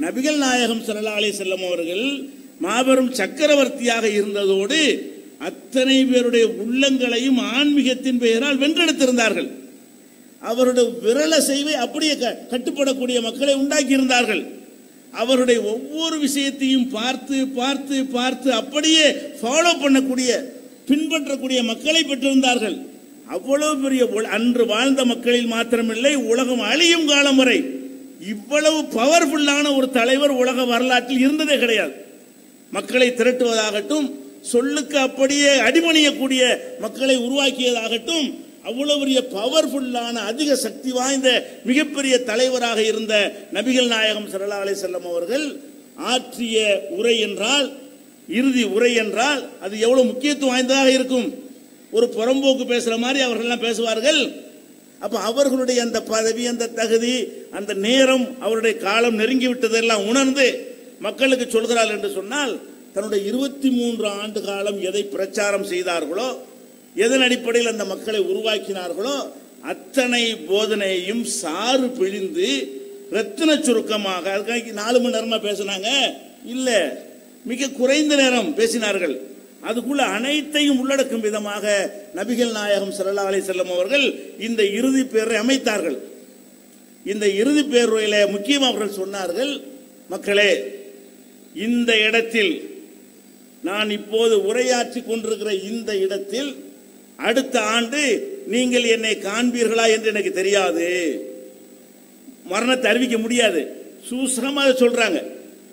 நபிகள் நாயகம் ஸல்லல்லாஹு அலைஹி செல்லம் அவர்கள் மாபெரும் சக்கரவர்த்தியாக இருந்ததோடு அத்தனை பேருடைய உள்ளங்களையும் ஆன்மீகத்தின் பெயரால் வென்றெடுத்திருந்தார்கள். அவருடைய விரல செய்வை அப்படியே க- கட்டுப்படக்கூடிய மக்களை உண்டாக்கி இருந்தார்கள் அவருடைய ஒவ்வொரு விஷயத்தையும் பார்த்து பார்த்து பார்த்து அப்படியே ஃபாலோ பண்ணக்கூடிய பின்பற்றக்கூடிய மக்களை பெற்றிருந்தார்கள். அவ்வளவு பெரிய அன்று வாழ்ந்த மக்களில் மாத்திரமில்லை உலகம் அழியும் காலம் வரை இவ்வளவு பவர்ஃபுல்லான ஒரு தலைவர் உலக வரலாற்றில் இருந்ததே கிடையாது. மக்களை திரட்டுவதாகட்டும் சொல்லுக்கு அப்படியே அடிமணியக்கூடிய மக்களை உருவாக்கியதாகட்டும் அவ்வளவு பெரிய பவர்ஃபுல்லான அதிக சக்தி வாய்ந்த மிகப்பெரிய தலைவராக இருந்த நபிகள் நாயகம் சரலா அலை செல்லம் அவர்கள் ஆற்றிய உரை என்றால் இறுதி உரை என்றால் அது எவ்வளவு முக்கியத்துவம் வாய்ந்ததாக இருக்கும். ஒரு புறம்போக்கு பேசுற மாதிரி அவர்கள்லாம் பேசுவார்கள். அப்ப அவர்களுடைய அந்த பதவி அந்த தகுதி அந்த நேரம் அவருடைய காலம் நெருங்கி விட்டதெல்லாம் உணர்ந்து மக்களுக்கு சொல்கிறார் என்று சொன்னால் தன்னுடைய இருபத்தி மூன்று ஆண்டு காலம் எதை பிரச்சாரம் செய்தார்களோ எதன் அடிப்படையில் அந்த மக்களை உருவாக்கினார்களோ அத்தனை போதனையையும் சாறு பிழிந்து ரத்தின சுருக்கமாக அதுக்காக நாலு மணி நேரமா பேசினாங்க? இல்ல. மிக குறைந்த நேரம் பேசினார்கள். அதுக்குள்ள அனைத்தையும் உள்ளடக்கும் விதமாக நபிகள் நாயகம் சல்லா அலி செல்லம் அவர்கள் இந்த இறுதி பேரை அமைத்தார்கள். இந்த இறுதி பேருரையில முக்கியம் அவர்கள் சொன்னார்கள் மக்களே இந்த இடத்தில் நான் இப்போது உரையாற்றி கொண்டிருக்கிற இந்த இடத்தில் அடுத்த ஆண்டு நீங்கள் என்னை காண்பீர்களா என்று எனக்கு தெரியாது. மரணத்தை அறிவிக்க முடியாது. சூசகமாக சொல்றாங்க.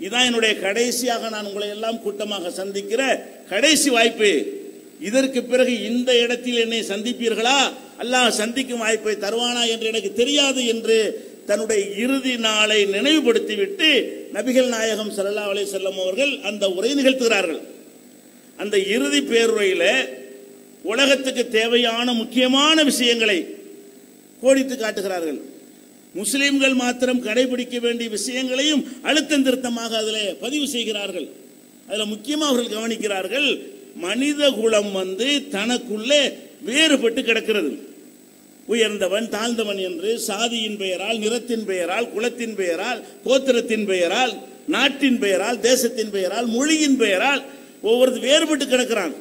இதான் என்னுடைய கடைசியாக நான் உங்களை எல்லாம் கூட்டமாக சந்திக்கிற கடைசி வாய்ப்பு. இதற்கு பிறகு இந்த இடத்தில் என்னை சந்திப்பீர்களா? அல்லாஹ் சந்திக்கும் வாய்ப்பை தருவானா என்று எனக்கு தெரியாது என்று தன்னுடைய இறுதி நாளை நினைவுபடுத்திவிட்டு நபிகள் நாயகம் சல்லா அலைஹி செல்லம் அவர்கள் அந்த உரை நிகழ்த்துகிறார்கள். அந்த இறுதி பேருரையில உலகத்துக்கு தேவையான முக்கியமான விஷயங்களை கோடித்து காட்டுகிறார்கள். முஸ்லிம்கள் மாத்திரம் கடைபிடிக்க வேண்டிய விஷயங்களையும் அழுத்தம் திருத்தமாக அதில் பதிவு செய்கிறார்கள். அதில் முக்கியமாக அவர்கள் கவனிக்கிறார்கள் மனித குலம் வந்து தனக்குள்ளே வேறுபட்டு கிடக்கிறது. உயர்ந்தவன் தாழ்ந்தவன் என்று சாதியின் பெயரால் நிறத்தின் பெயரால் குலத்தின் பெயரால் கோத்திரத்தின் பெயரால் நாட்டின் பெயரால் தேசத்தின் பெயரால் மொழியின் பெயரால் ஒவ்வொரு வேறுபட்டு கிடக்கிறான்.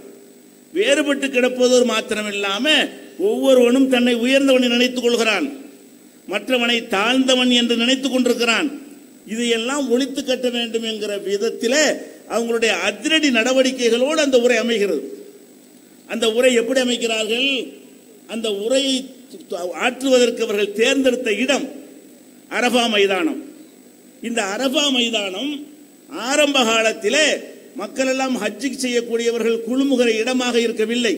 வேறுபட்டு கிடப்பதோடு மாத்திரம் இல்லாம ஒவ்வொருவனும் தன்னை உயர்ந்தவனை நினைத்துக் கொள்கிறான். மற்றவனை தாழ்ந்தவன் என்று நினைத்துக் கொண்டிருக்கிறான். இதையெல்லாம் ஒழித்து கட்ட வேண்டும் என்கிற விதத்திலே அவங்களுடைய அதிரடி நடவடிக்கைகளோடு அந்த உரை அமைகிறது. அந்த உரை எப்படி அமைக்கிறார்கள்? அந்த உரையை ஆற்றுவதற்கு அவர்கள் தேர்ந்தெடுத்த இடம் அரபா மைதானம். இந்த அரபா மைதானம் ஆரம்ப காலத்திலே மக்கள் எல்லாம் ஹஜ்ஜுக்கு செய்யக்கூடியவர்கள் குழுமுகிற இடமாக இருக்கவில்லை.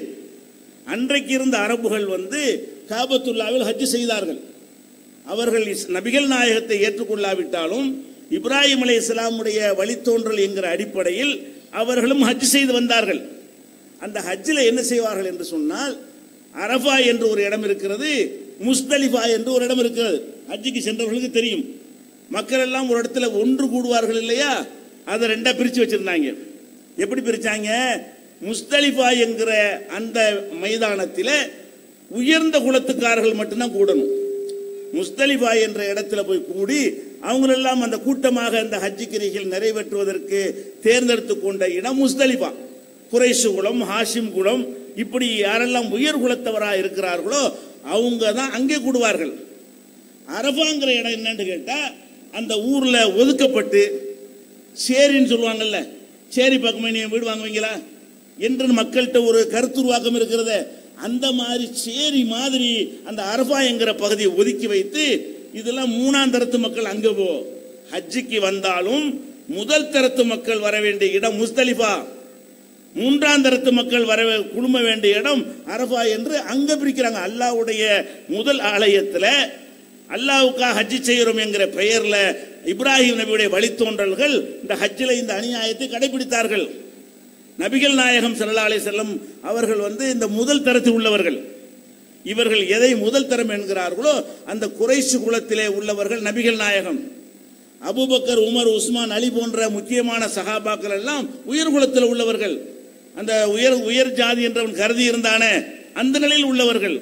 அன்றைக்கு இருந்த அரபுகள் வந்து காபத்துல்லாவில் ஹஜ் செய்தார்கள். அவர்கள் நபிகள் நாயகத்தை ஏற்றுக்கொள்ளாவிட்டாலும் இப்ராஹிம் அலி இஸ்லாமுடைய வழித்தோன்றல் என்கிற அடிப்படையில் அவர்களும் ஹஜ் செய்து வந்தார்கள். அந்த ஹஜ்ஜில் என்ன செய்வார்கள் என்று சொன்னால் அரஃபா என்று ஒரு இடம் இருக்கிறது முஸ்தலிஃபா என்று ஒரு இடம் இருக்கிறது. ஹஜ்ஜுக்கு சென்றவர்களுக்கு தெரியும். மக்கள் எல்லாம் ஒரு இடத்துல ஒன்று கூடுவார்கள் இல்லையா? அதை ரெண்டா பிரித்து வச்சிருந்தாங்க. எப்படி பிரித்தாங்க முஸ்தலிஃபா என்கிற அந்த மைதானத்தில் உயர்ந்த குலத்துக்காரர்கள் மட்டும்தான் கூடணும். முஸ்தலிஃபா என்ற இடத்துல போய் கூடி அவங்களெல்லாம் அந்த கூட்டமாக அந்த ஹஜ்ஜி கிரிகள் நிறைவேற்றுவதற்கு தேர்ந்தெடுத்து கொண்ட இடம் முஸ்தலிஃபா. குறைசு குலம் ஹாஷிம் குலம் இப்படி யாரெல்லாம் உயர் குலத்தவராக இருக்கிறார்களோ அவங்க தான் அங்கே கூடுவார்கள். அரபாங்கிற இடம் என்னன்னு கேட்டால் அந்த ஊரில் ஒதுக்கப்பட்டு சேரின்னு சொல்லுவாங்கல்ல சேரி பக்கமே நீ வீடு வாங்குவீங்களா? என்று மக்கள்கிட்ட ஒரு கருத்துருவாக்கம் இருக்கிறத. அந்த மாதிரி சேரி மாதிரி அந்த அரபா என்கிற பகுதியை ஒதுக்கி வைத்து இதெல்லாம் மூணாம் தரத்து மக்கள் அங்க போ. ஹஜ்ஜிக்கு வந்தாலும் முதல் தரத்து மக்கள் வர வேண்டிய இடம் முஸ்தலிஃபா. மூன்றாம் தரத்து மக்கள் வர குழும வேண்டிய இடம் அரபா என்று அங்க பிரிக்கிறாங்க. அல்லாஹ்வுடைய முதல் ஆலயத்துல அல்லாவுக்கா ஹஜ்ஜி செய்கிறோம் என்கிற பெயர்ல இப்ராஹிம் நபியுடைய வழித்தோன்றல்கள் இந்த ஹஜ்ஜில் இந்த அநியாயத்தை கடைபிடித்தார்கள். நபிகள் நாயகம் ஸல்லல்லாஹு செல்லும் செல்லம் அவர்கள் வந்து இந்த முதல் தரத்தில் உள்ளவர்கள். இவர்கள் எதை முதல் தரம் என்கிறார்களோ அந்த குறைசு குலத்திலே உள்ளவர்கள் நபிகள் நாயகம். அபூபக்கர் உமர் உஸ்மான் அலி போன்ற முக்கியமான சகாபாக்கள் எல்லாம் உயர் குலத்தில் உள்ளவர்கள். அந்த உயர் உயர் ஜாதி என்றவன் கருதி இருந்தானே அந்த நிலையில் உள்ளவர்கள்.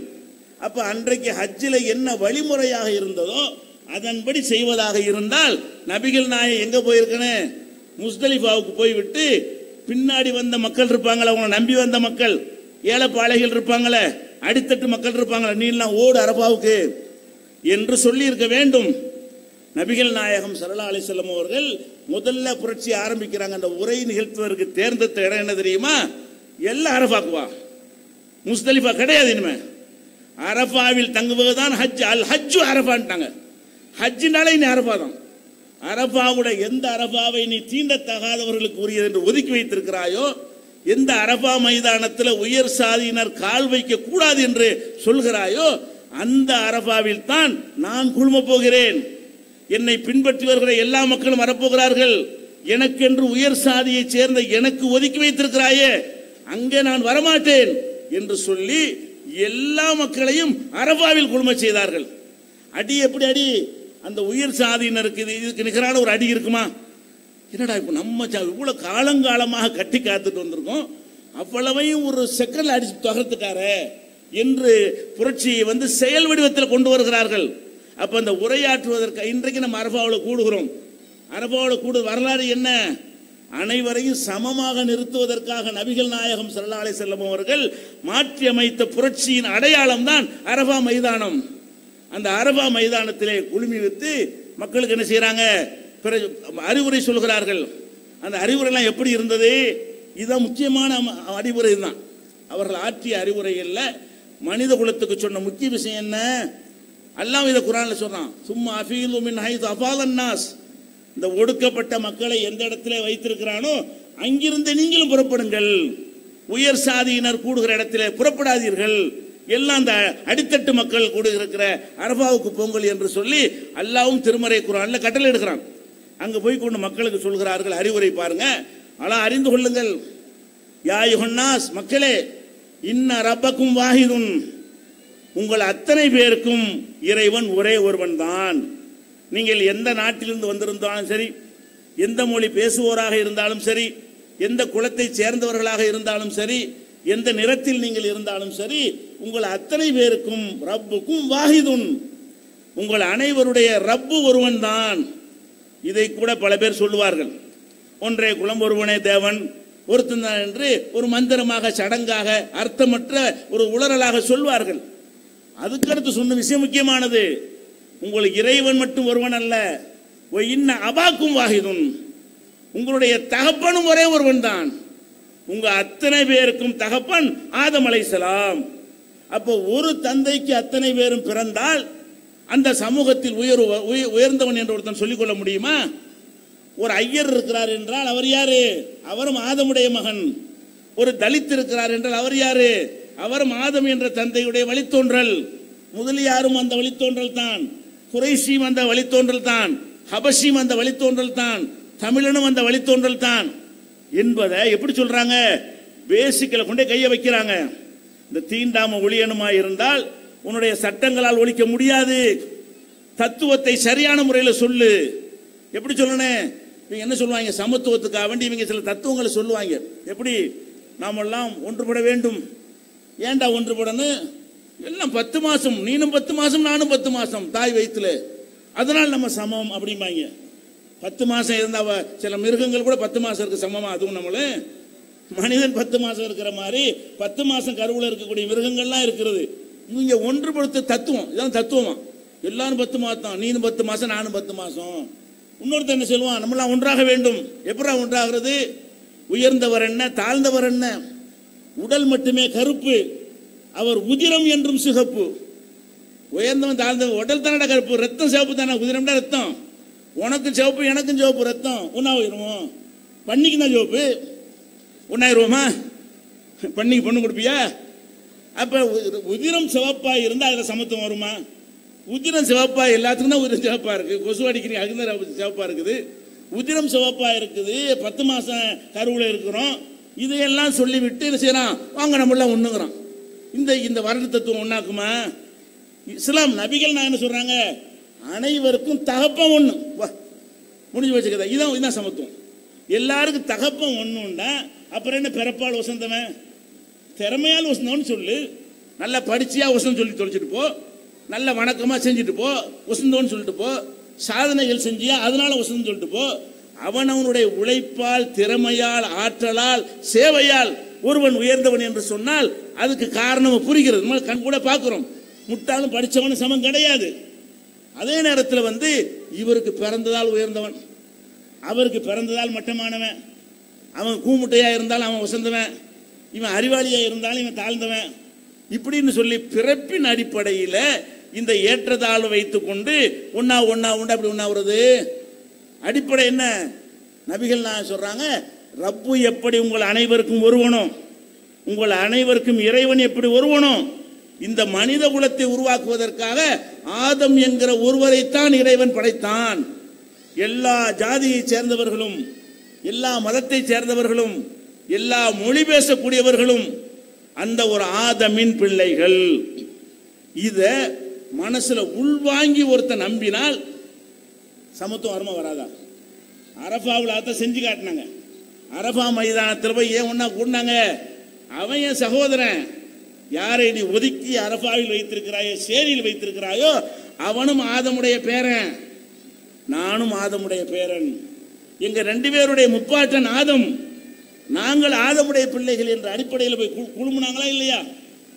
அப்ப அன்றைக்கு ஹஜ்ஜில் என்ன வழிமுறையாக இருந்ததோ அதன்படி செய்வதாக இருந்தால் நபிகள் நாயகம் எங்க போயிருக்கனே முஸ்தலிஃபாவுக்கு போய்விட்டு பின்னாடி வந்த மக்கள் இருப்பாங்களே அவங்களை நம்பி வந்த மக்கள். ஏழைப்பாளைகள் இருப்பாங்களே அடித்தட்டு மக்கள் இருப்பாங்களே நீலாம் ஓடு அரபாவுக்கு என்று சொல்லி இருக்க வேண்டும். நபிகள் நாயகம் சரலா அலிசல்லம் அவர்கள் முதல்ல புரட்சி ஆரம்பிக்கிறாங்க. அந்த உரை நிகழ்த்துவதற்கு தேர்ந்தெடுத்த இடம் என்ன தெரியுமா? எல்லாம் அரபாக்குவா. முஸ்தலிஃபா கிடையாது இனிமே. அரபாவில் தங்குவதுதான் ஹஜ். அல் ஹஜ்ஜு அரபான்ட்டாங்க. ஹஜ்ஜினாலே இனி அரபா தான் அரபாவுடைய எந்த அரபாவை நீ தீண்டத்தகாதவர்களுக்கு உரியது என்று ஒதுக்கி வைத்திருக்கிறாயோ எந்த அரபா மைதானத்தில் உயர் சாதியினர் கால் வைக்க கூடாது என்று சொல்கிறாயோ அந்த அரபாவில் தான் நான் குழும போகிறேன். என்னை பின்பற்றி வருகிற எல்லா மக்களும் வரப்போகிறார்கள். எனக்கென்று உயர் சாதியைச் சேர்ந்த எனக்கு ஒதுக்கி வைத்திருக்கிறாயே அங்கே நான் வரமாட்டேன் என்று சொல்லி எல்லா மக்களையும் அரபாவில் குழும செய்தார்கள். அடி எப்படி அடி? அந்த உயர் சாதியினருக்கு இது இதுக்கு நிகரான ஒரு அடி இருக்குமா? என்னடா இப்போ நம்ம சா- காலங்காலமாக கட்டி காத்துட்டு வந்திருக்கோம். அவ்வளவையும் ஒரு செகண்ட்ல அடிச்சு தகர்த்துட்டாரு என்று புரட்சியை வந்து செயல் வடிவத்தில் கொண்டு வருகிறார்கள். அப்போ அந்த உரையாற்றுவதற்கு இன்றைக்கு நம்ம அரபாவில் கூடுகிறோம். அரபாவில் கூடு வரலாறு என்ன? அனைவரையும் சமமாக நிறுத்துவதற்காக நபிகள் நாயகம் சல்லா செல்லம் அவர்கள் மாற்றி அமைத்த புரட்சியின் அடையாளம் தான் அரபா மைதானம். அந்த அரபா மைதானத்திலே குழுமி வைத்து மக்களுக்கு என்ன செய்கிறாங்க பிறகு அறிவுரை சொல்கிறார்கள். அந்த அறிவுரைலாம் எப்படி இருந்தது? இதுதான் முக்கியமான அறிவுரை தான். அவர்கள் ஆற்றிய அறிவுரைகளில் மனித குலத்துக்கு சொன்ன முக்கிய விஷயம் என்ன? அல்லாஹ் இதை குரான்ல சொல்றான். சும்மா அஃபீலு மின் ஹைது அஃபாலன் நாஸ் இந்த ஒடுக்கப்பட்ட மக்களை எந்த இடத்துல வைத்திருக்கிறானோ அங்கிருந்து நீங்களும் புறப்படுங்கள். உயர் சாதியினர் கூடுகிற இடத்துல புறப்படாதீர்கள். எல்லாம் அந்த அடித்தட்டு மக்கள் கூடுகிற அரபாவுக்கு பொங்கல் என்று சொல்லி அல்லாவும் திருமறை குரான்ல கட்டளை எடுக்கிறான். அங்க போய் கொண்டு மக்களுக்கு சொல்கிறார்கள் அறிவுரை பாருங்க. ஆனா அறிந்து கொள்ளுங்கள். யாயுகன்னாஸ் மக்களே இன்ன ரப்பக்கும் வாஹிதுன். உங்கள் அத்தனை பேருக்கும் இறைவன் ஒரே ஒருவன் தான் நீங்கள் எந்த நாட்டிலிருந்து வந்திருந்தாலும் சரி எந்த மொழி பேசுவோராக இருந்தாலும் சரி எந்த குலத்தை சேர்ந்தவர்களாக இருந்தாலும் சரி எந்த நிறத்தில் நீங்கள் இருந்தாலும் சரி உங்கள் அத்தனை பேருக்கும் ரப்புக்கும் வாஹிதுன். உங்கள் அனைவருடைய ரப்பு ஒருவன் தான் இதை கூட பல பேர் சொல்லுவார்கள். ஒன்றே குலம் ஒருவனே தேவன் ஒருத்தன் தான் என்று ஒரு மந்திரமாக சடங்காக அர்த்தமற்ற ஒரு உளறலாக சொல்வார்கள். அதுக்கடுத்து சொன்ன விஷயம் முக்கியமானது. உங்கள் இறைவன் மட்டும் ஒருவன் அல்ல. ஒ இன்ன அபாக்கும் வாகிதுன் உங்களுடைய தகப்பனும் ஒரே ஒருவன் தான் உங்க அத்தனை பேருக்கும் தகப்பன் ஆதம் அலைசலாம் அப்போ ஒரு தந்தைக்கு அத்தனை பேரும் பிறந்தால் அந்த சமூகத்தில் உயர் உயர்ந்தவன் என்று ஒருத்தன் சொல்லிக்கொள்ள முடியுமா? ஒரு ஐயர் இருக்கிறார் என்றால் அவர் யாரு? அவரும் ஆதமுடைய மகன். ஒரு தலித் இருக்கிறார் என்றால் அவர் யாரு? அவரும் ஆதம் என்ற தந்தையுடைய வழித்தோன்றல். முதலியாரும் அந்த வழித்தோன்றல் தான். குறைசியும் அந்த வழித்தோன்றல் தான். ஹபஷியும் அந்த வழித்தோன்றல் தான். தமிழனும் அந்த வழித்தோன்றல் தான். என்பதை எப்படி சொல்றாங்க? பேசிக்கல கொண்டே கையை வைக்கிறாங்க. இந்த தீண்டாம ஒளியணுமா இருந்தால் உன்னுடைய சட்டங்களால் ஒழிக்க முடியாது. தத்துவத்தை சரியான முறையில் சொல்லு. எப்படி சொல்லணும் இவங்க என்ன சொல்லுவாங்க? சமத்துவத்துக்காக வேண்டி இவங்க சில தத்துவங்களை சொல்லுவாங்க. எப்படி? நாமெல்லாம் ஒன்றுபட வேண்டும். ஏன்டா ஒன்றுபடணும் எல்லாம் பத்து மாசம். நீனும் பத்து மாசம் நானும் பத்து மாசம் தாய் வயிற்றுல அதனால் நம்ம சமம் அப்படிம்பாங்க. பத்து மாசம் இருந்தா சில மிருகங்கள் கூட பத்து மாசம் இருக்கு சமமா அதுவும் நம்மள. மனிதன் பத்து மாசம் இருக்கிற மாதிரி பத்து மாசம் கருவுல இருக்கக்கூடிய மிருகங்கள்லாம் இருக்கிறது. இவங்க ஒன்றுபடுத்த தத்துவம் இதான் தத்துவமா. எல்லாரும் பத்து மாசம் நீனும் பத்து மாசம் நானும் பத்து மாசம். இன்னொருத்தன் என்ன சொல்லுவான் நம்மளாம் ஒன்றாக வேண்டும். எப்படா ஒன்றாகிறது? உயர்ந்தவர் என்ன தாழ்ந்தவர் என்ன? உடல் மட்டுமே கருப்பு. அவர் உதிரம் என்றும் சிகப்பு. உயர்ந்தவன் தாழ்ந்தவன் உடல் தானடா கருப்பு? ரத்தம் சிவப்பு தானே? உதிரம்டா ரத்தம். உனக்கும் சிவப்பு எனக்கும் சிவப்பு ரத்தம். ஒன்னாயிரும் பண்ணிக்கு தான் சிவப்பு? ஒன்னாயிருவோமா பண்ணிக்கு பொண்ணு கொடுப்பியா? அப்ப உதிரம் சிவப்பா இருந்தா அதுல சமத்துவம் வருமா? உதிரம் சிவப்பா எல்லாத்துக்கும் தான் உதிரம் சிவப்பா இருக்கு. கொசு அடிக்கிறீங்க அதுக்கு சிவப்பாக சிவப்பா இருக்குது. உதிரம் சிவப்பா இருக்குது. பத்து மாசம் கருவுல இருக்கிறோம். இதையெல்லாம் சொல்லிவிட்டு என்ன செய்யறான்? வாங்க நம்மளாம் ஒண்ணுங்கிறான் இந்த இந்த வரட்டு தத்துவம் ஒன்றாக்குமா இஸ்லாம் நபிகள் நான் என்ன சொல்றாங்க? அனைவருக்கும் தகப்பம் ஒண்ணு. வா முடிஞ்சு வச்சுக்கதா இதான் இதான் சமத்துவம். எல்லாருக்கும் தகப்பம் ஒண்ணுண்டா அப்புறம் என்ன பிறப்பால் வசந்தவன் திறமையால் வசந்தவன் சொல்லு. நல்லா படிச்சியா வசந்தம் சொல்லி தொலைச்சிட்டு போ. நல்ல வணக்கமா செஞ்சுட்டு போ. வசந்தோன்னு சொல்லிட்டு போ. சாதனைகள் செஞ்சியா அதனால வசந்தம் சொல்லிட்டு போ. அவனவனுடைய உழைப்பால் திறமையால் ஆற்றலால் சேவையால் ஒருவன் உயர்ந்தவன் என்று சொன்னால் அதுக்கு காரணம் புரிகிறது. கண் கூட பார்க்கிறோம். முட்டாளும் படித்தவனும் சமம் கிடையாது. அதே நேரத்தில் வந்து இவருக்கு பிறந்ததால் உயர்ந்தவன். அவருக்கு பிறந்ததால் மட்டமானவன். அவன் கூமுட்டையாக இருந்தாலும் அவன் உசந்தவன் இவன் அறிவாளியாக இருந்தாலும் இவன் தாழ்ந்தவன். இப்படின்னு சொல்லி பிறப்பின் அடிப்படையில் இந்த ஏற்றத்தாழ்வு வைத்துக்கொண்டு ஒன்னா ஒன்னா உண்டா அப்படி ஒன்னா வருது. அடிப்படை என்ன? நபிகள் நான் சொல்றாங்க ரப்பு எப்படி உங்கள் அனைவருக்கும் ஒருவனும் உங்கள் அனைவருக்கும் இறைவன் எப்படி ஒருவனும் இந்த மனித குலத்தை உருவாக்குவதற்காக ஆதம் என்கிற ஒருவரைத்தான் இறைவன் படைத்தான். எல்லா ஜாதியைச் சேர்ந்தவர்களும் எல்லா மதத்தைச் சேர்ந்தவர்களும் எல்லா மொழி பேசக்கூடியவர்களும் அந்த ஒரு ஆதமின் பிள்ளைகள். இத மனசுல உள்வாங்கி ஒருத்தன் நம்பினால் சமத்துவம் அருமை வராதா? அரபாவில் அதை செஞ்சு காட்டினாங்க. அரபா மைதானத்தில் போய் ஏன் ஒன்னா கூடினாங்க? அவன் என் சகோதரன். யாரை நீ ஒதுக்கி அரபாவில் வைத்திருக்கிறாயோ சேரியில் வைத்திருக்கிறாயோ அவனும் ஆதமுடைய பேரன். நானும் ஆதமுடைய பேரன். எங்க ரெண்டு பேருடைய முப்பாட்டன் ஆதம். நாங்கள் ஆதமுடைய பிள்ளைகள் என்ற அடிப்படையில் போய் கு- குழுமுனாங்களா இல்லையா?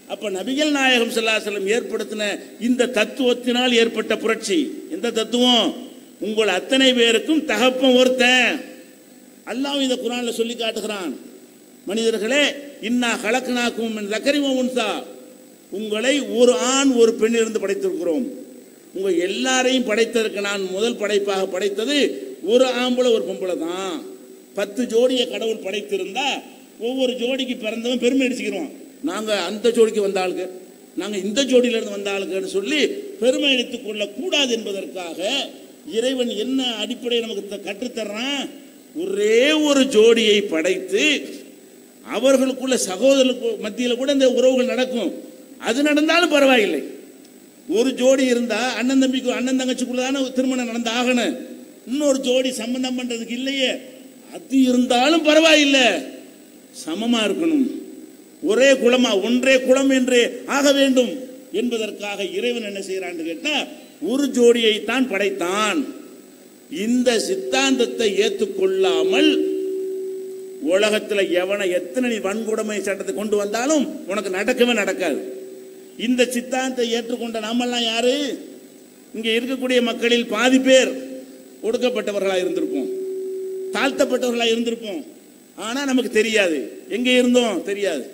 அப்ப நபிகள் நாயகம் செல்லாசலம் ஏற்படுத்தின இந்த தத்துவத்தினால் ஏற்பட்ட புரட்சி. எந்த தத்துவம்? உங்கள் அத்தனை பேருக்கும் தகப்பம் ஒருத்தன். அல்லாவும் இந்த குரான்ல சொல்லி காட்டுகிறான். மனிதர்களே இன்னா கலக்கனாக்கும் தக்கரிம உன்சா. உங்களை ஒரு ஆண் ஒரு பெண்ணிலிருந்து படைத்திருக்கிறோம். உங்க எல்லாரையும் படைத்ததற்கு நான் முதல் படைப்பாக படைத்தது ஒரு ஆம்பளை ஒரு பொம்பளை தான். பத்து ஜோடியை கடவுள் படைத்திருந்தா ஒவ்வொரு ஜோடிக்கு பிறந்தவன் பெருமை அடிச்சுக்கிறோம் நாங்கள் அந்த ஜோடிக்கு வந்த ஆளுங்க. நாங்கள் இந்த ஜோடியிலேருந்து வந்த ஆளுங்கன்னு சொல்லி பெருமை அடித்துக் கொள்ளக்கூடாது என்பதற்காக இறைவன் என்ன அடிப்படையை நமக்கு த- கற்றுத்தர்றான்? ஒரே ஒரு ஜோடியை படைத்து அவர்களுக்குள்ள சகோதரர்களுக்கு மத்தியில் கூட இந்த உறவுகள் நடக்கும். அது நடந்தாலும் பரவாயில்லை. ஒரு ஜோடி இருந்தா அண்ணன் தம்பிக்கு அண்ணன் தங்கச்சிக்குள்ள தானே திருமணம் நடந்து ஆகணும் இன்னொரு ஜோடி சம்பந்தம் பண்றதுக்கு இல்லையே. அது இருந்தாலும் பரவாயில்லை. சமமா இருக்கணும். ஒரே குலமா ஒன்றே குலம் என்றே ஆக வேண்டும். என்பதற்காக இறைவன் என்ன செய்யறான்னு கேட்டா ஒரு ஜோடியைத்தான் படைத்தான். இந்த சித்தாந்தத்தை ஏற்றுக்கொள்ளாமல் உலகத்தில் எவனை எத்தனை நீ வன்கொடுமை சட்டத்தை கொண்டு வந்தாலும் உனக்கு நடக்கவே நடக்காது. இந்த சித்தாந்தத்தை ஏற்றுக்கொண்ட நாமெல்லாம் யாரு? இங்க இருக்கக்கூடிய மக்களில் பாதி பேர் ஒடுக்கப்பட்டவர்களா இருந்திருப்போம். தாழ்த்தப்பட்டவர்களா இருந்திருப்போம். ஆனா நமக்கு தெரியாது. எங்க இருந்தோம்? தெரியாது.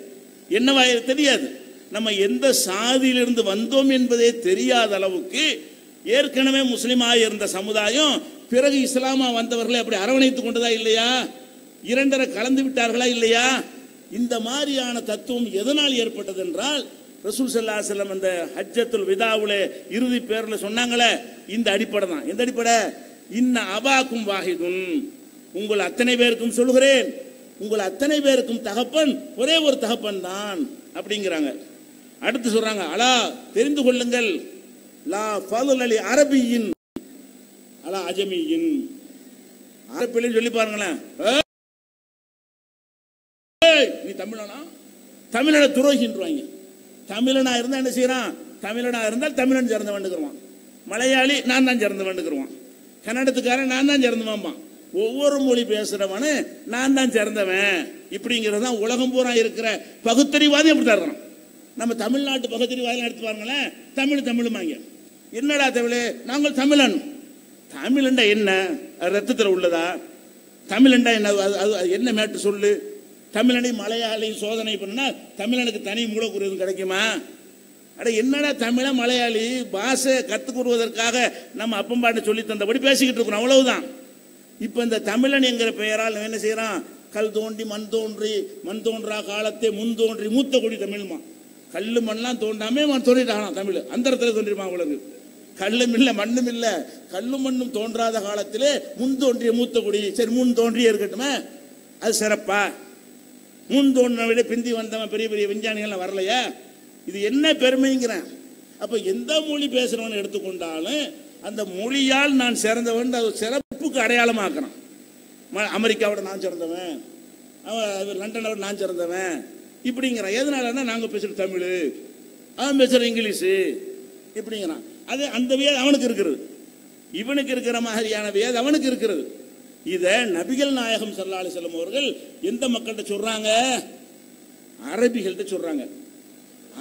என்னவா தெரியாது. நம்ம எந்த சாதியிலிருந்து வந்தோம் என்பதே தெரியாத அளவுக்கு ஏற்கனவே முஸ்லீமாக இருந்த சமுதாயம் பிறகு இஸ்லாமா வந்தவர்களை அப்படி அரவணைத்துக் கொண்டதா இல்லையா? இரண்டரை கலந்து விட்டார்களா இல்லையா? இந்த மாதிரியான தத்துவம் எதனால் ஏற்பட்டது என்றால் ரசூல் சல்லா செல்லம் அந்த ஹஜ்ஜத்துல் விதாவுல இறுதி பேர்ல சொன்னாங்களே இந்த அடிப்படை தான். எந்த அடிப்படை? இன்ன அபாக்கும் வாஹிதுன். உங்கள் அத்தனை பேருக்கும் சொல்கிறேன் உங்கள் அத்தனை பேருக்கும் தகப்பன் ஒரே ஒரு தகப்பன் தான் அப்படிங்கிறாங்க. அடுத்து சொல்றாங்க அலா தெரிந்து கொள்ளுங்கள். லா ஃபதுல் அலி அரபியின் அலா அஜமியின். அரபிலையும் சொல்லி பாருங்களேன் தமிழனா? தமிழனை துரோகின்றாங்க. தமிழனா இருந்தா என்ன செய்யறான்? தமிழனா இருந்தால் தமிழன் சிறந்த வேண்டுக்கிறான் மலையாளி நான் தான் சிறந்த வேண்டுக்கிறான் கன்னடத்துக்காரன் நான் தான் சிறந்தவன்பான் ஒவ்வொரு மொழி பேசுறவனு நான் தான் சிறந்தவன் இப்படிங்கிறது தான் உலகம் பூரா இருக்கிற பகுத்தறிவாதி அப்படி தர்றான் நம்ம தமிழ்நாட்டு பகுத்தறிவாதம் எடுத்து பாருங்களேன் தமிழ் தமிழுமாங்க என்னடா தமிழ்? நாங்கள் தமிழன். தமிழ்ண்டா என்ன? அது ரத்தத்தில் உள்ளதா? தமிழ்ண்டா என்ன? அது- அது அது என்ன மேட்டு சொல்லு? தமிழனை மலையாளி சோதனை பண்ணா தமிழனுக்கு தனி மூலக்குறிவு கிடைக்குமா? அட என்னடா தமிழ மலையாளி? பாஷை கற்றுக்கொள்வதற்காக நம்ம அப்பம்பாட்டை சொல்லி தந்தபடி பேசிக்கிட்டு இருக்கிறோம். அவ்வளவுதான். இப்போ இந்த தமிழன் என்கிற பெயரால் என்ன செய்யறான்? கல் தோண்டி மண் தோன்றி மண் தோன்றா காலத்தை முன் தோன்றி மூத்த குடி தமிழ்மா? கல்லு மண்ணெல்லாம் தோண்டாமே மண் தோண்டிட்டான் தமிழ்? அந்த இடத்துல தோன்றிருமா அவளுக்கு கல்லும் இல்லை மண்ணும் இல்லை. கல்லும் மண்ணும் தோன்றாத காலத்திலே முன் தோன்றிய மூத்த குடி. சரி முன் தோன்றியே இருக்கட்டுமே. அது சிறப்பா? முன் தோன்றின விட பிந்தி வந்தவன் பெரிய பெரிய விஞ்ஞானிகள்லாம் வரலையா? இது என்ன பெருமைங்கிறேன். அப்ப எந்த மொழி பேசுறவன் எடுத்துக்கொண்டாலும் அந்த மொழியால் நான் சிறந்தவன் அது சிறப்புக்கு அடையாளமாக்குறான். ம- அமெரிக்காவோட நான் சிறந்தவன். அவன் லண்டனோட நான் சிறந்தவன். இப்படிங்கிறான் எதனாலன்னா நாங்கள் பேசுகிற தமிழ். அவன் பேசுகிற இங்கிலீஷு. இப்படிங்கிறான். அது அந்த வேதம் அவனுக்கு இருக்கிறது. இவனுக்கு இருக்கிற மாதிரியான வேதம் அவனுக்கு இருக்கிறது. இத நபிகள் நாயகம் ஸல்லல்லாஹு அலைஹி அவர்கள் எந்த மக்கள்கிட்ட சொல்றாங்க? அரபிகள்கிட்ட சொல்றாங்க.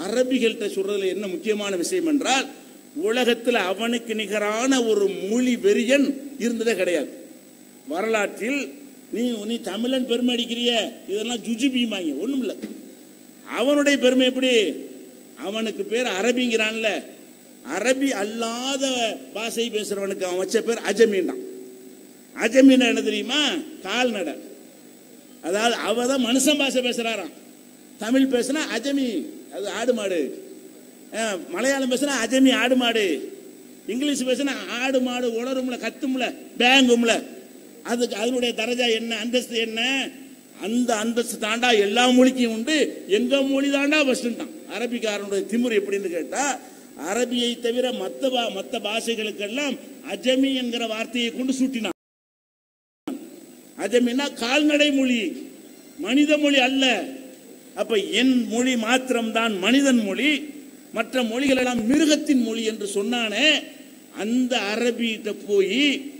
அரபிகள்கிட்ட சொல்றதுல என்ன முக்கியமான விஷயம் என்றால் உலகத்தில் அவனுக்கு நிகரான ஒரு மொழி வெறியன் இருந்ததே கிடையாது. வரலாற்றில் நீ நீ தமிழன் பெருமை அடிக்கிறிய இதெல்லாம் ஜுஜுபிமாங்க ஒன்றும் இல்லை. அவனுடைய பெருமை எப்படி? அவனுக்கு பேர் அரபிங்கிறான்ல. அரபி அல்லாத பாஷை பேசுறவனுக்கு அவன் வச்ச பேர் அஜமீன்டான் அஜமீன் என்ன தெரியுமா? கால்நடை அதாவது அவ தான் மனுஷன் பாஷை பேசுறாராம். தமிழ் பேசுனா அஜமி அது ஆடு மாடு. மலையாளம் பேசுனா அஜமி ஆடு மாடு. இங்கிலீஷ் பேசுனா ஆடு மாடு உணரும்ல கத்தும்ல பேங்கும்ல. அதுக்கு அதனுடைய தரஜா என்ன அந்தஸ்து என்ன? அந்த அந்தஸ்து தாண்டா எல்லா மொழிக்கும் உண்டு. எங்க மொழி தாண்டா தான் அரபிக்காரனுடைய திமிரு எப்படின்னு கேட்டா அரபியை தவிர மற்ற மற்ற பாஷைகளுக்கெல்லாம் அஜமி என்கிற வார்த்தையை கொண்டு சூட்டினான். அஜமின்னா கால்நடை மொழி. மனித மொழி அல்ல. அப்ப என் மொழி மாத்திரம்தான் மனிதன் மொழி. மற்ற மொழிகள் எல்லாம் மிருகத்தின் மொழி என்று சொன்னானே அந்த அரபியிட்ட போய்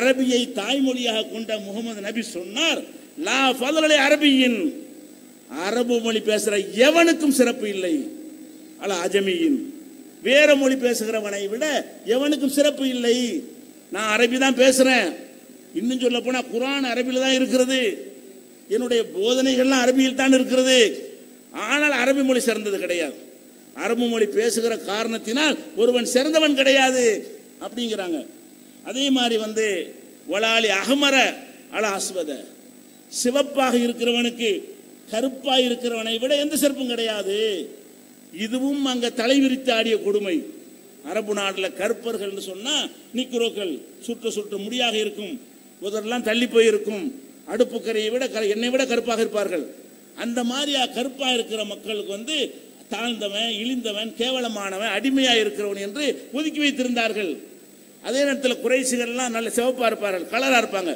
அரபியை தாய்மொழியாக கொண்ட முகமது நபி சொன்னார் லா ஃபதலை அரபியின். அரபு மொழி பேசுற எவனுக்கும் சிறப்பு இல்லை. அல்ல அஜமியின். வேற மொழி பேசுகிறவனை விட எவனுக்கும் சிறப்பு இல்லை. நான் அரபி தான் பேசுறேன். இன்னும் சொல்ல போனா குரான் அரபியில் தான் இருக்கிறது. என்னுடைய போதனைகள்லாம் அரபியில் தான் இருக்கிறது. ஆனால் அரபி மொழி சிறந்தது கிடையாது. அரபு மொழி பேசுகிற காரணத்தினால் ஒருவன் சிறந்தவன் கிடையாது அப்படிங்கிறாங்க. அதே மாதிரி வந்து வலாலி அகமர அல அஸ்வத சிவப்பாக இருக்கிறவனுக்கு கருப்பாக இருக்கிறவனை விட எந்த சிறப்பும் கிடையாது. இதுவும் அங்க தலைவிரித்து ஆடிய கொடுமை. அரபு நாட்டில் கருப்பர்கள்னு சொன்னா நிக்ரோக்கள் சுற்ற சுற்ற முடியாக இருக்கும். உதரெல்லாம் தள்ளி போயிருக்கும். அடுப்பு கரையை விட என்னை விட கருப்பாக இருப்பார்கள். அந்த மாதிரியா கருப்பா இருக்கிற மக்களுக்கு வந்து தாழ்ந்தவன் இழிந்தவன் கேவலமானவன் அடிமையா இருக்கிறவன் என்று ஒதுக்கி வைத்திருந்தார்கள். அதே நேரத்தில் குறைசிகள்லாம் நல்ல சிவப்பா இருப்பார்கள் கலரா இருப்பாங்க.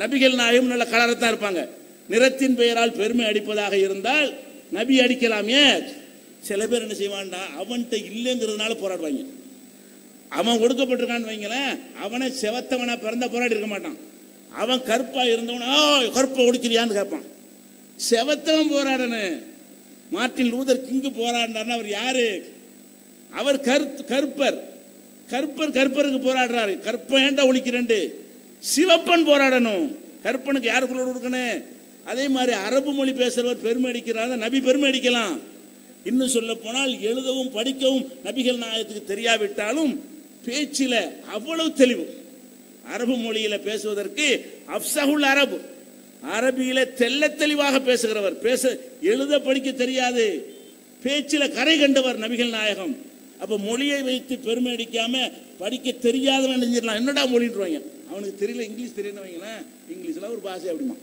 நபிகள் நாயும் நல்ல கலராக தான் இருப்பாங்க. நிறத்தின் பெயரால் பெருமை அடிப்பதாக இருந்தால் நபி அடிக்கலாம் ஏன்? சில பேர் என்ன செய்வான்டா அவன்கிட்ட இல்லைங்கிறதுனால போராடுவாங்க. அவன் ஒடுக்கப்பட்டிருக்கான்னு வைங்களேன் அவனை செவத்தவனா பிறந்த போராடி இருக்க மாட்டான். அவன் கருப்பா இருந்தவனா கருப்பை ஒடுக்கிறியான்னு கேட்பான். செவத்தவன் போராடனு. மார்ட்டின் லூதர் கிங்கு போராடினார்னா அவர் யாரு? அவர் கருத்து கருப்பர். கருப்பர் கருப்பருக்கு போராடுறாரு. கருப்பன் ஏண்டா ஒழிக்கிறண்டு சிவப்பன் போராடணும். கருப்பனுக்கு யாருக்குள்ள கொடுக்கணும் அதே மாதிரி அரபு மொழி பேசுறவர் பெருமை அடிக்கிறார். நபி பெருமை அடிக்கலாம். இன்னும் சொல்ல போனால் எழுதவும் படிக்கவும் நபிகள் நாயகத்துக்கு தெரியாவிட்டாலும் பேச்சில அவ்வளவு தெளிவு. அரபு மொழியில பேசுவதற்கு அப்சகுல் அரபு. அரபியில தெள்ள தெளிவாக பேசுகிறவர். பேச எழுத படிக்க தெரியாது. பேச்சில கரை கண்டவர் நபிகள் நாயகம். அப்ப மொழியை வைத்து பெருமை அடிக்காம படிக்க தெரியாதவன் நினைஞ்சிடலாம் என்னடா மொழின்றாங்க அவனுக்கு தெரியல இங்கிலீஷ் தெரியல வைங்களேன் இங்கிலீஷ்ல ஒரு பாஷை அப்படிமா.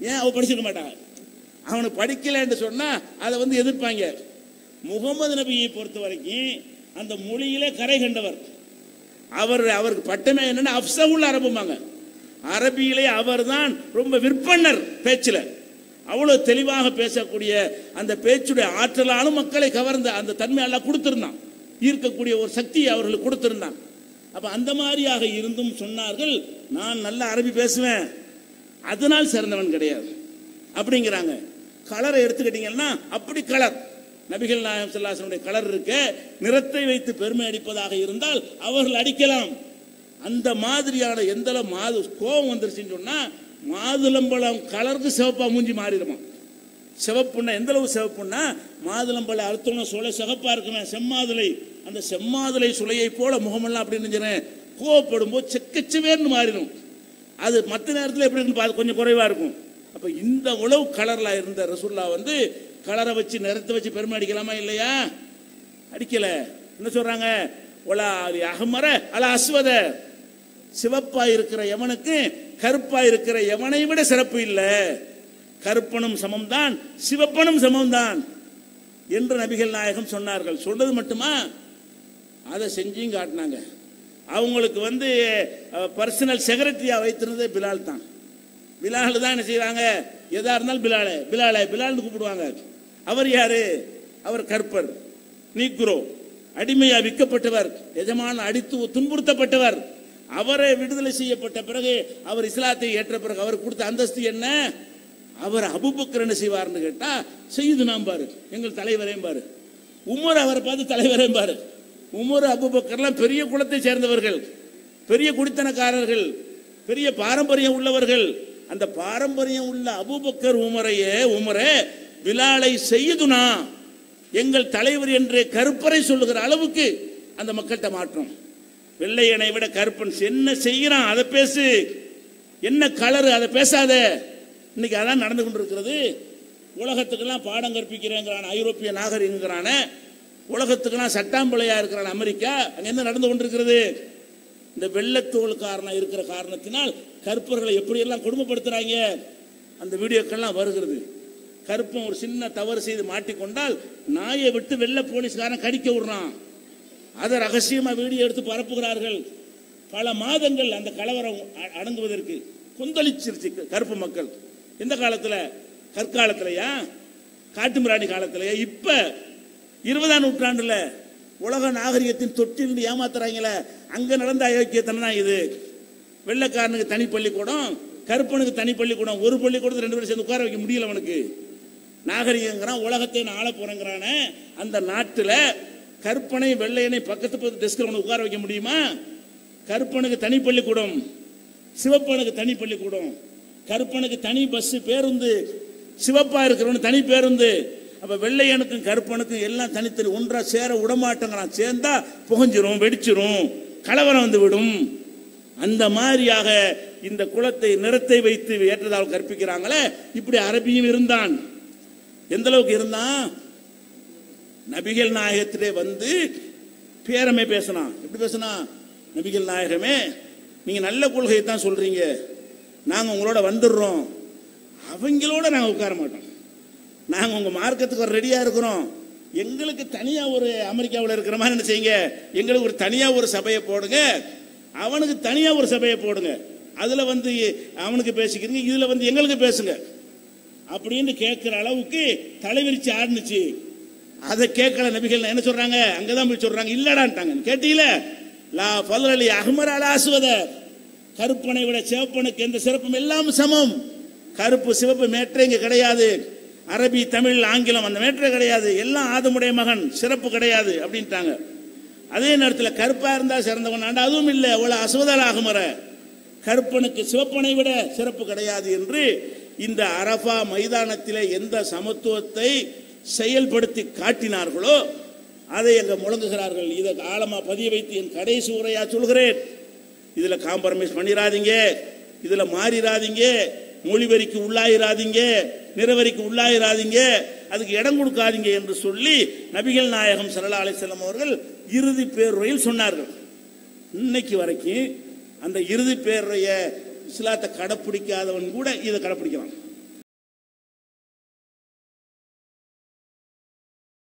ஏன் அவன் படிச்சிருக்க மாட்டாங்க அவனை படிக்கலைன்னு சொன்னா அதை வந்து எதிர்ப்பாங்க. முகமது நபியை பொறுத்த வரைக்கும் அந்த மொழியிலே கரை கண்டவர். அவர் அவருக்கு பட்டமே என்னன்னா அப்சவுல் அரபுமாங்க அரபியிலே அவர்தான் ரொம்ப விற்பனர் பேச்சில். அவ்வளவு தெளிவாக பேசக்கூடிய அந்த பேச்சுடைய ஆற்றலாலும் மக்களை கவர்ந்த அந்த தன்மையெல்லாம் கொடுத்துருந்தான் கொடுத்திருந்தான். ஈர்க்கக்கூடிய ஒரு சக்தியை அவர்களுக்கு கொடுத்திருந்தான். அப்ப அந்த மாதிரியாக இருந்தும் சொன்னார்கள் நான் நல்ல அரபி பேசுவேன். அதனால் சிறந்தவன் கிடையாது. அப்படிங்கிறாங்க. கலரை எடுத்துக்கிட்டீங்கன்னா அப்படி கலர். நபிகள் நாயகம் செல்லாசனுடைய கலர் இருக்க நிறத்தை வைத்து பெருமை அடிப்பதாக இருந்தால் அவர்கள் அடிக்கலாம். அந்த மாதிரியான எந்த அளவு மாது கோபம் வந்துருச்சுன்னு சொன்னா மாதுளம்பழம் கலருக்கு சிவப்பா மூஞ்சி மாறிடுமா? சிவப்புன்னா எந்த அளவு சிவப்புன்னா மாதுளம்பழம் அறுத்தோம்னா சுலை சிவப்பா இருக்குமே செம்மாதுளை. அந்த செம்மாதுளை சுளையை போல முகமெல்லாம் அப்படின்னு நினைக்கிறேன் கோவப்படும் போது செக்கச்சவேர்னு மாறிடும். அது மற்ற நேரத்தில் எப்படி இருந்து பார்த்து கொஞ்சம் குறைவா இருக்கும். அப்ப இந்த உளவு கலர்ல இருந்த ரசுல்லா வந்து கலரை வச்சு நிறத்தை வச்சு பெருமை அடிக்கலாமா இல்லையா? அடிக்கல. என்ன சொல்றாங்க? ஒலா அது அகமர அல அஸ்வத. சிவப்பா இருக்கிற எவனுக்கு கருப்பா இருக்கிற எவனை விட சிறப்பு இல்லை. கருப்பனும் சமம் தான் சிவப்பனும் சமம் தான் என்று நபிகள் நாயகம் சொன்னார்கள். சொன்னது மட்டுமா? அதை செஞ்சும் காட்டினாங்க. அவங்களுக்கு வந்து பர்சனல் செக்ரட்டரியா வைத்திருந்ததே பிலால் தான். பிலால் தான் என்ன செய்கிறாங்க எதா இருந்தாலும் பிலாலே பிலாலே பிலால்னு கூப்பிடுவாங்க. அவர் யாரு? அவர் கற்பர். நீக்ரோ. அடிமையா விற்கப்பட்டவர். எஜமான அடித்து துன்புறுத்தப்பட்டவர். அவரை விடுதலை செய்யப்பட்ட பிறகு அவர் இஸ்லாத்தை ஏற்ற பிறகு அவர் கொடுத்த அந்தஸ்து என்ன? அவர் அபுபக்கர் என்ன செய்வார்னு கேட்டா செய்து நாம் பாரு. எங்கள் தலைவரையும் பாரு. உமர் அவரை பார்த்து தலைவரையும் பாரு. உமர் அபுபக்கர்லாம் பெரிய குலத்தை சேர்ந்தவர்கள். பெரிய குடித்தனக்காரர்கள். பெரிய பாரம்பரியம் உள்ளவர்கள். அந்த பாரம்பரியம் உள்ள அபுபக்கர் உமரையே உமரே பிலாலை செய்யுதுனா எங்கள் தலைவர் என்று கருப்பரை சொல்லுகிற அளவுக்கு அந்த மக்கள்கிட்ட மாற்றம். வெள்ளையனை விட கருப்பன் என்ன செய்கிறான்? அதை பேசு. என்ன கலரு? அதை பேசாத. இன்னைக்கு அதான் நடந்து கொண்டிருக்கிறது. உலகத்துக்கெல்லாம் பாடம் கற்பிக்கிறேங்கிறான் ஐரோப்பிய நாகரிகங்கிறான. உலகத்துக்கெல்லாம் சட்டாம்பிள்ளையா இருக்கிறான் அமெரிக்கா. அங்க என்ன நடந்து கொண்டிருக்கிறது? இந்த வெள்ளத்தோளுக்காரனா இருக்கிற காரணத்தினால் கற்பர்களை எப்படியெல்லாம் கொடுமைப்படுத்துறாங்க? அந்த வீடியோக்கள்லாம் வருகிறது. கருப்பன் ஒரு சின்ன தவறு செய்து மாட்டிக்கொண்டால் நாயை விட்டு வெள்ள போலீஸ்காரன் கடிக்க விடுறான். அதை ரகசியமா வீடியோ எடுத்து பரப்புகிறார்கள். பல மாதங்கள் அந்த கலவரம் அ- அடங்குவதற்கு கொந்தளிச்சிருச்சு கருப்பு மக்கள். எந்த காலத்துல? கற்காலத்திலயா? காட்டுமிராணி காலத்திலையா? இப்ப இருபதாம் நூற்றாண்டுல உலக நாகரிகத்தின் தொட்டில் ஏமாத்துறாங்களே அங்க நடந்த அயோக்கியத்தனம் தான் இது. வெள்ளைக்காரனுக்கு தனி பள்ளிக்கூடம் கருப்பனுக்கு தனி பள்ளிக்கூடம் ஒரு பள்ளிக்கூடத்தில் ரெண்டு பேரும் சேர்ந்து உட்கார வைக்க முடியல அவனுக்கு. நாகரிகங்கிறான் உலகத்தை நான் ஆள போறேங்கிறான அந்த நாட்டுல கற்பனை வெள்ளையனை பக்கத்து பக்கத்து டெஸ்கில் ஒன்று உட்கார வைக்க முடியுமா? கற்பனுக்கு தனி பள்ளிக்கூடம் சிவப்பனுக்கு தனி பள்ளிக்கூடம் கற்பனுக்கு தனி பஸ் பேருந்து சிவப்பா இருக்கிறவனு தனி பேருந்து. அப்ப வெள்ளையனுக்கும் கற்பனுக்கும் எல்லாம் தனித்தனி ஒன்றா சேர விடமாட்டேங்கிறான் சேர்ந்தா புகஞ்சிரும் வெடிச்சிரும் கலவரம் வந்து விடும். அந்த மாதிரியாக இந்த குளத்தை நிறத்தை வைத்து ஏற்றதால் கற்பிக்கிறாங்களே இப்படி அரபியும் இருந்தான். எந்த அளவுக்கு இருந்தான் நபிகள் நாயகத்திலே வந்து பேரமே பேசினான். எப்படி பேசினான் நபிகள் நாயகமே நீங்க நல்ல கொள்கையை தான் சொல்றீங்க. நாங்க உங்களோட வந்துடுறோம். அவங்களோட நாங்க உட்கார மாட்டோம். நாங்க உங்க மார்க்கத்துக்கு ஒரு ரெடியா இருக்கிறோம். எங்களுக்கு தனியா ஒரு அமெரிக்காவில் இருக்கிற மாதிரி என்ன செய்யுங்க? எங்களுக்கு ஒரு தனியா ஒரு சபையை போடுங்க. அவனுக்கு தனியா ஒரு சபையை போடுங்க. அதுல வந்து அவனுக்கு பேசிக்கிறீங்க இதுல வந்து எங்களுக்கு பேசுங்க. அப்படின்னு கேட்கிற அளவுக்கு தலைவிரிச்சு ஆடுனுச்சு. அதை கேட்கல நபிகள் என்ன சொல்றாங்க? அங்கதான் போய் சொல்றாங்க இல்லடான்ட்டாங்க. கேட்டீல லா பல்ரலி அஹ்மர் அலா கருப்பனை விட சிவப்பனுக்கு எந்த சிறப்பும் எல்லாம் சமம். கருப்பு சிவப்பு மேற்றை இங்கே கிடையாது. அரபி தமிழ் ஆங்கிலம் அந்த மேற்றை கிடையாது. எல்லாம் ஆதமுடைய மகன் சிறப்பு கிடையாது அப்படின்ட்டாங்க. அதே நேரத்தில் கருப்பா இருந்தா சிறந்தவன். ஆண்டா அதுவும் இல்லை. அவ்வளோ அசுவதல் ஆகுமர கருப்பனுக்கு சிவப்பனை விட சிறப்பு கிடையாது என்று இந்த அரபா மைதானத்தில் எந்த சமத்துவத்தை செயல்படுத்தி காட்டினார்களோ அதை அங்கே முழங்குகிறார்கள். இதை காலமாக பதிய வைத்து என் கடைசி உரையா சொல்கிறேன். இதில் காம்ப்ரமைஸ் பண்ணிடாதீங்க இதில் மாறிடாதீங்க மொழிவரிக்கு உள்ளாயிராதீங்க. நிறவரிக்கு உள்ளாயிராதீங்க. அதுக்கு இடம் கொடுக்காதீங்க என்று சொல்லி நபிகள் நாயகம் சரலா அலிசல்லம் அவர்கள் இறுதி பேருரையில் சொன்னார்கள். இன்னைக்கு வரைக்கும் அந்த இறுதி பேருடைய இஸ்லாத்தை கடைப்பிடிக்காதவன் கூட இதை கடைப்பிடிக்கிறான்